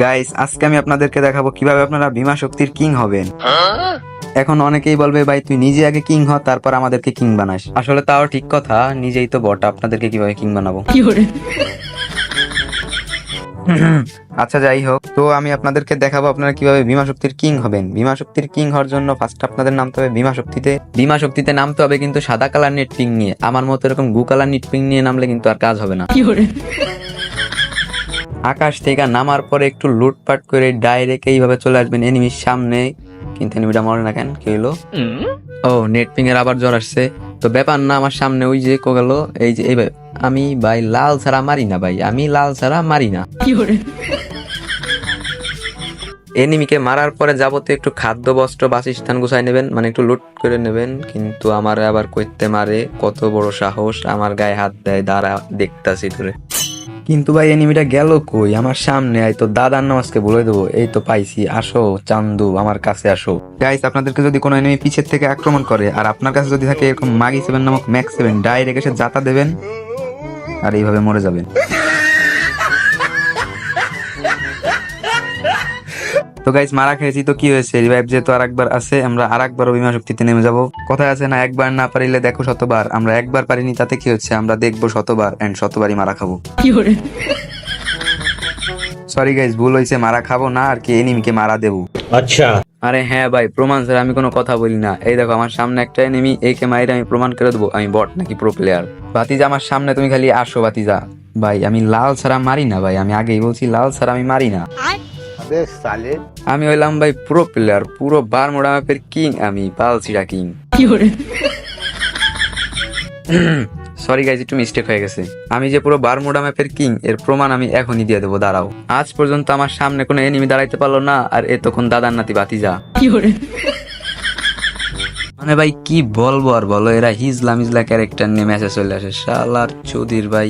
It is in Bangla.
গাইস আজকে আমি আপনাদেরকে দেখাবো কীভাবে আপনারা বিমা শক্তির কিং হবেন। এখন অনেকেই বলবে ভাই তুই নিজে আগে কিং হ তারপর আমাদেরকে কিং বানাস। আসলে তাও ঠিক কথা নিজেই তো বট আপনাদেরকে কীভাবে কিং বানাবো? আচ্ছা যাই হোক। তো আমি আপনাদেরকে দেখাবো আপনারা কীভাবে বিমা শক্তির কিং হবেন। বিমা শক্তির কিং হওয়ার জন্য ফার্স্ট আপনাদের নামতে হবে বিমা শক্তিতে। বিমা শক্তিতে নামতে হবে কিন্তু সাদা কালার নেট পিং নিয়ে। আমার মতো এরকম গু কালার নেট পিং নিয়ে নামলে কিন্তু আর কাজ হবে না। আকাশ থেকে নামার পরে একটু লুটপাট করে ডাইরেক্ট এইভাবে চলে আসবেন এনিমির সামনে। কিন্তু এনিমিটা মরে না কেন? কি হলো? ও নেট পিং এর আবার জ্বর আসছে। তো ব্যাপার না আমার সামনে ওই যে কো গেল। এই যে এই আমি ভাই লাল ছাড়া মারি না ভাই। আমি লাল ছাড়া মারি না। এনিমিকে মারার পরে যাবতে একটু খাদ্য বস্ত্র বাসস্থান গুছাই নেবেন। মানে একটু লুট করে নেবেন। কিন্তু আমার আবার কইতে মারে। কত বড় সাহস। আমার গায়ে হাত দেয় দাঁড়া দেখতাছি তোরে। কিন্তু ভাই, এনিমিটা গেল কই? আমার সামনে এই তো দাদার নামাজকে বলে দেবো। এই তো পাইছি, আসো, চান্দু, আমার কাছে আসো। গাইস আপনাদেরকে যদি কোনো এনিমি পিছের থেকে আক্রমণ করে, আর আপনার কাছে যদি থাকে এরকম মাগি সেভেন নামক ম্যাক্স সেভেন ডাইরেক্ট এসে জাতা দেবেন, আর এইভাবে মরে যাবেন। তো গাইজ মারা খেয়েছি তো কি হয়েছে? রিভাইভ যেহেতু আর একবার আছে আমরা আর একবার অভিমা শক্তিতে নেমে যাব। কথা আছে না একবার না পারিলে দেখো শতবার। আমরা একবার পারিনি তাতে কি হচ্ছে? আমরা দেখব শতবার এন্ড শতবারই মারা খাব। সরি গাইজ ভুল হয়েছে মারা খাব না আর কি এনিমিকে মারা দেবো। আচ্ছা। আরে হ্যাঁ ভাই প্রমাণ স্যার আমি কোনো কথা বলি না। এই দেখো আমার সামনে একটা এনিমি এই কে মাইরে আমি প্রমাণ করে দেবো আমি বট নাকি প্রো প্লেয়ার বাতিজা আমার সামনে তুমি খালি আসো বাতিজা ভাই আমি লাল ছাড়া মারি না ভাই আমি আগেই বলছি লাল ছাড়া আমি মারি না। আমি হইলাম ভাই প্রো প্লেয়ার পুরো বারমোড়া ম্যাপের কিং আমি পালসিরা কিং সরি গাইজ একটু মিস্টেক হয়ে গেছে। আমি যে পুরো বারমোডা ম্যাপের কিং এর প্রমাণ আমি এখনই দিয়ে দেবো দাঁড়াও। আজ পর্যন্ত আমার সামনে কোনো এনিমি দাঁড়াইতে পারল না আর এ তখন দাদার নাতি বাতি বাতিজা মানে ভাই কি বলব আর বলো এরা হিজলা মিজলা ক্যারেক্টার নিয়ে ম্যাচে চলে আসে শালার চৌধুরীর ভাই।